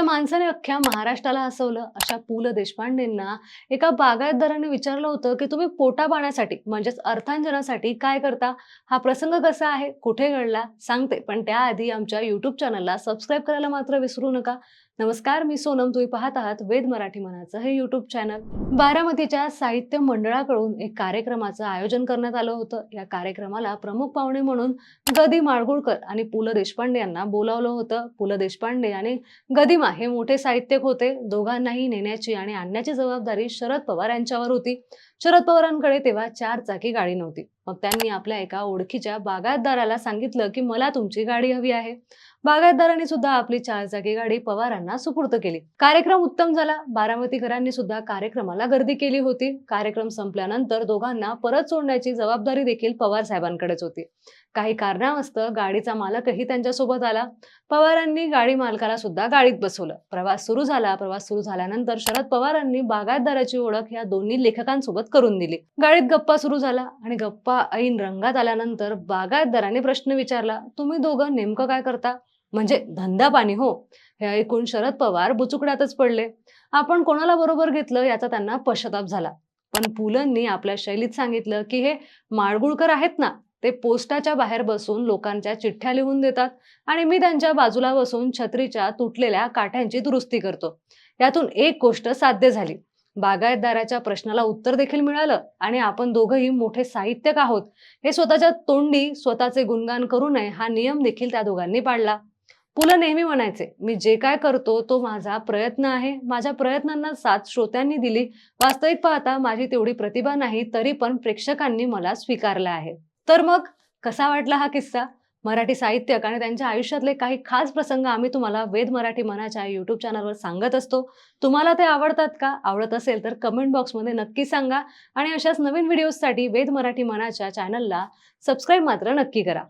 ज्या माणसाने अख्ख्या महाराष्ट्राला हसवलं अशा पु ल देशपांडेंना एका बागायतदाराने विचारलं होतं की तुम्ही पोटा पाण्यासाठी म्हणजेच अर्थांजनासाठी काय करता? हा प्रसंग कसा आहे? कुठे घडला? सांगते पण त्याआधी आमच्या युट्यूब चॅनलला सबस्क्राईब करायला मात्र विसरू नका. नमस्कार मी सोनम तुम्ही पाहत आहात वेद मराठी मनाचं हे युट्यूब चॅनल बारामतीच्या साहित्य मंडळाकडून एक कार्यक्रमाचं आयोजन करण्यात आलं होतं. या कार्यक्रमाला प्रमुख पाहुणे म्हणून गदी माळगुळकर आणि पु ल देशपांडे यांना बोलावलं होतं. पु ल देशपांडे आणि गदिमा हे मोठे साहित्यिक होते. दोघांनाही नेण्याची आणि आणण्याची जबाबदारी शरद पवार यांच्यावर होती. शरद पवारांकडे तेव्हा चार चाकी गाडी नव्हती. मग त्यांनी आपल्या एका ओळखीच्या बागायतदाराला सांगितलं की मला तुमची गाडी हवी आहे. बागायतदारांनी सुद्धा आपली चारचाकी गाडी पवारांना सुपूर्द केली. कार्यक्रम उत्तम झाला. बारामतीकरांनी सुद्धा कार्यक्रमाला गर्दी केली होती. कार्यक्रम संपल्यानंतर दोघांना परत सोडण्याची जबाबदारी देखील पवार साहेबांकडेच होती. काही कारणावस्त गाडीचा मालकही त्यांच्यासोबत आला. पवारांनी गाडी मालकाला सुद्धा गाडीत बसवलं. प्रवास सुरू झाला. प्रवास सुरू झाल्यानंतर शरद पवारांनी बागायतदाराची ओळख या दोन्ही लेखकांसोबत करून दिली. गाडीत गप्पा सुरू झाला आणि गप्पा ऐन रंगात आल्यानंतर बागायतदाराने प्रश्न विचारला तुम्ही दोघं नेमकं काय करता? म्हणजे धंदा पाणी हो. हे ऐकून शरद पवार बुचुकड्यातच पडले. आपण कोणाला बरोबर घेतलं याचा त्यांना पश्चाताप झाला. पण पुलंनी आपल्या शैलीत सांगितलं की हे माळगुळकर आहेत ना ते पोस्टाच्या बाहेर बसून लोकांच्या चिठ्ठ्या लिहून देतात आणि मी त्यांच्या बाजूला बसून छत्रीच्या तुटलेल्या काठ्यांची दुरुस्ती करतो. यातून एक गोष्ट साध्य झाली. बागायतदाराच्या प्रश्नाला उत्तर देखील मिळालं आणि आपण दोघंही मोठे साहित्यक आहोत. हे स्वतःच्या तोंडी स्वतःचे गुणगान करू नये हा नियम देखील त्या दोघांनी पाळला. पुलं नेहमी म्हणायचे मी जे काय करतो तो माझा प्रयत्न आहे. माझ्या प्रयत्नांना साथ श्रोत्यांनी दिली. वास्तविक पाहता माझी तेवढी प्रतिभा नाही तरी पण प्रेक्षकांनी मला स्वीकारलं आहे. तर मग कसा वाटला हा किस्सा? मराठी साहित्यक आणि त्यांच्या आयुष्यातले काही खास प्रसंग आम्ही तुम्हाला वेद मराठी मनाच्या यूट्यूब चॅनलवर सांगत असतो. तुम्हाला ते आवडतात का? आवडत असेल तर कमेंट बॉक्समध्ये नक्की सांगा आणि अशाच नवीन व्हिडिओजसाठी वेद मराठी मनाच्या चॅनलला सबस्क्राईब मात्र नक्की करा.